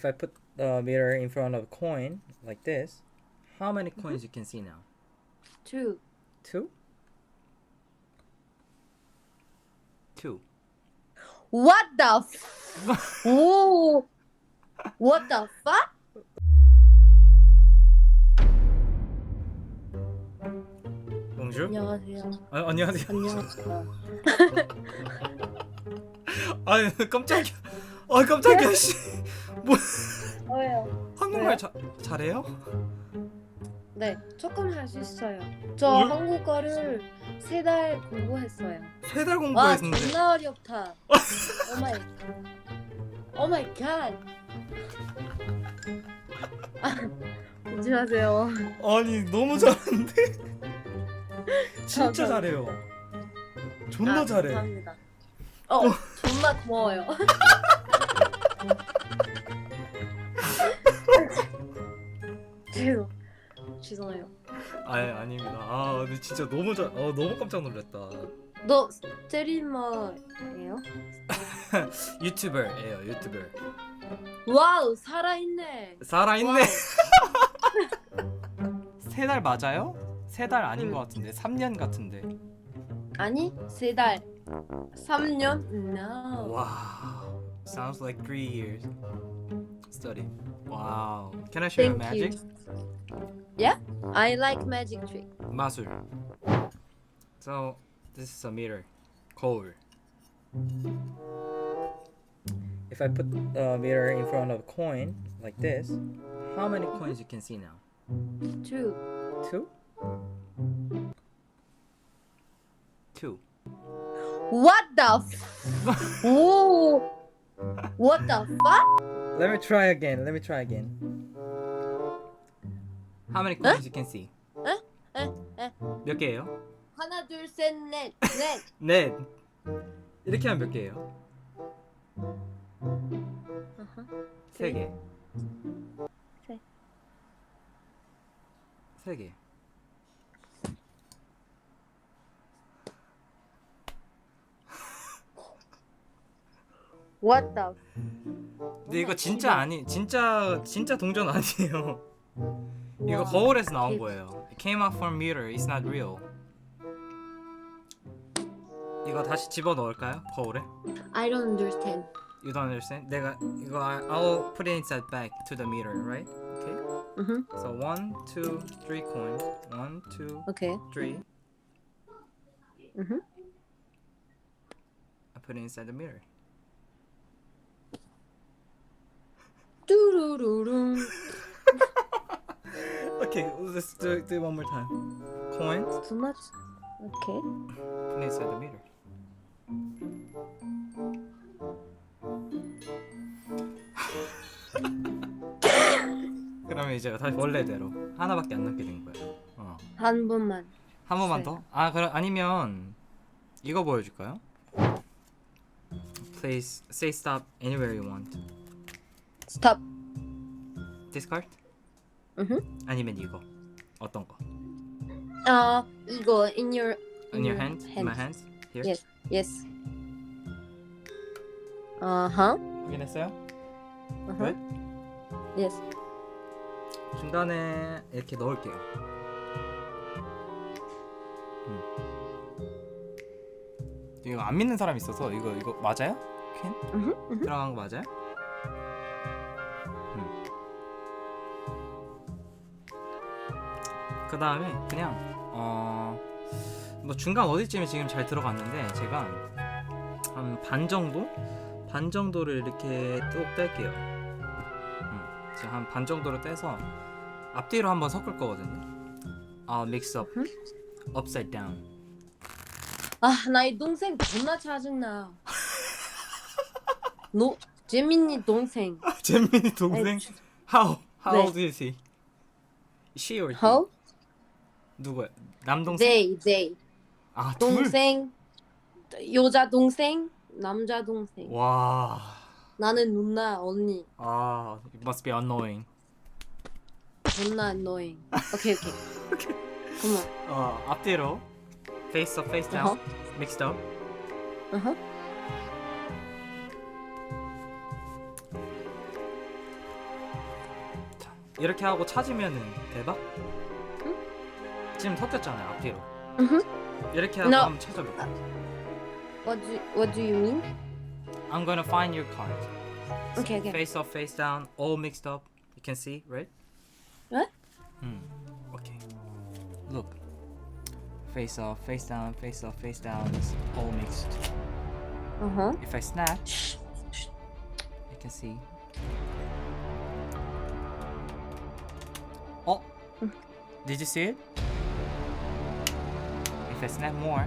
if I put the mirror in front of a coin like this, how many coins you can see now? Two. Two? Two. What the? F- Whoa. What the fuck? 봉주? 안녕하세요. 아, 안녕하세요. 안녕하세요. 아, 깜짝이야. 아, 깜짝이야. 씨. 왜요? 한국말 왜요? 자, 잘해요? 네, 조금 할 수 있어요. 저 뭘? 한국어를 세 달 공부했어요. 세 달 와, 공부했는데. 존나 어렵다. 오 마이. 오 마이 갓. 아, 조심하세요. 아니, 너무 잘하는데. 진짜. 잘해요. 존나 아, 잘해. 감사합니다. 어, 존나 고마워요. 죄송해요. 아, 아닙니다. 아, 근데 진짜 너무 잘. 어, 너무 깜짝 놀랐다. 너 스트리머예요? 유튜버예요, 유튜버. 와우 살아있네. 살아있네. 세 달 맞아요? 세 달 아닌 응. 것 같은데 3년 같은데. 아니 세 달. 3년? No. Wow. Sounds like three years study. Wow. Can I show you Thank you. Yeah, I like magic trick. Master. So this is a mirror. Cover. If I put a mirror in front of a coin like this, how many coins you can see now? Two. Two. Two. What the? F- Ooh. What the fuck? Let me try again. Let me try again. How many coins you can see? 에? 에? 몇 개예요? 하나 둘 셋 넷 넷. 넷. 이렇게 하면 몇 개예요? 세 개. 세. 세 개. What the? 근데 이거 진짜 아니 진짜 진짜 동전 아니에요. 이거 와, 거울에서 나온 대- 거예요. It came out from mirror. It's not real. 이거 다시 집어 넣을까요? 거울에? I don't understand. You don't understand? 내가 이거 I- I'll put it inside back to the mirror, right? Okay. Mhm. So one, two, three coins. One, two, Okay. three. Mhm. I put it inside the mirror. 뚜루루룽. Okay, let's do it, do it one more time. Coins. Too much. Okay. Put it inside the mirror. 그러면 이제 다시 원래대로 하나밖에 안 남게 된 거예요. 어. 한 번만. 한 번만 네. 더? 아 그럼 아니면 이거 보여줄까요? Please say stop anywhere you want. Stop. This Mhm. 아니면 이거 어떤 거? 아 이거 in your In your hand? In my hands? Here? Yes. Yes. 아하. 확인했어요? 아하. Good? Yes. 중간에 이렇게 넣을게요. 음. 이거 안 믿는 사람 있어서 이거 이거 맞아요? 퀸? 음흠, 음흠. 들어간 거 맞아요? 그 다음에 그냥 어 뭐 중간 어디쯤에 지금 잘 들어갔는데 제가 한 반 정도 반 정도를 이렇게 뚝 뗄게요. 음, 제가 한반 정도로 떼서 앞뒤로 한번 섞을 거거든요. I'll mix up upside down. 아, 나 이 동생 존나 짜증나. 너 재민이 동생. 재민이 동생 How How 네. old is he? She or he? How? 누구야? 남동생? They, they. 아 둘. 동생. 여자 동생, 남자 동생. 와. 나는 누나 언니. 아, it must be annoying. 존나 annoying. 오케이, 오케이. 고마워. 어, 앞뒤로 face up, face down, mixed up. 어허. 이렇게 하고 찾으면은 대박? 지금 섞였잖아요 앞뒤로 Mhm. 이렇게 하고 No. 한번 찾아볼까? What do What do you mean? I'm gonna find your card Okay, okay. face up face down all mixed up you can see right? What? Hmm. Okay. Look. Face up, face down, face up, face down. It's all mixed. Uh huh. If I snap, you can see. Oh, did you see it? I snap more.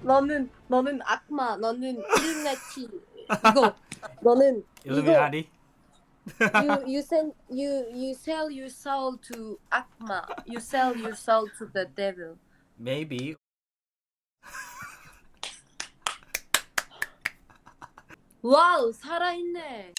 너는 너는 악마. 너는 일레티. 이거. 너는 이거. Illuminati. You you send you you sell your soul to 악마. You sell your soul to the devil. Maybe. 와우 살아있네.